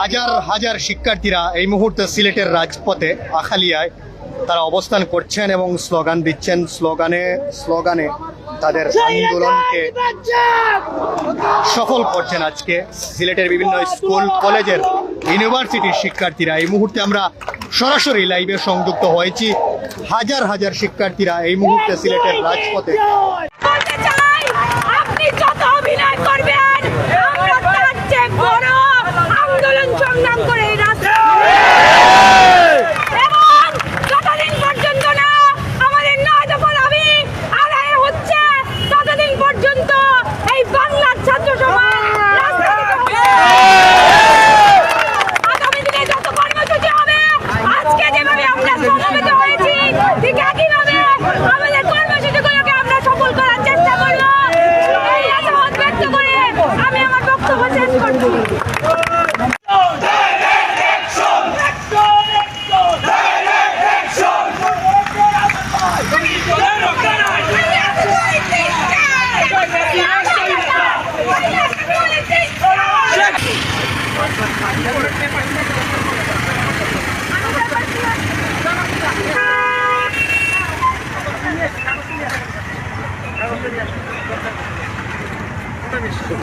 হাজার হাজার শিক্ষার্থীরা এই মুহূর্তে সিলেটের রাজপথে আখালিয়ায় তারা অবস্থান করছেন এবং স্লোগান দিচ্ছেন। স্লোগানে স্লোগানে তাদের আন্দোলনকে সফল করছেন আজকে সিলেটের বিভিন্ন স্কুল, কলেজের, ইউনিভার্সিটির শিক্ষার্থীরা। এই মুহূর্তে আমরা সরাসরি লাইভে সংযুক্ত হয়েছি। হাজার হাজার শিক্ষার্থীরা এই মুহূর্তে সিলেটের রাজপথে।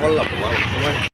Hola, por favor.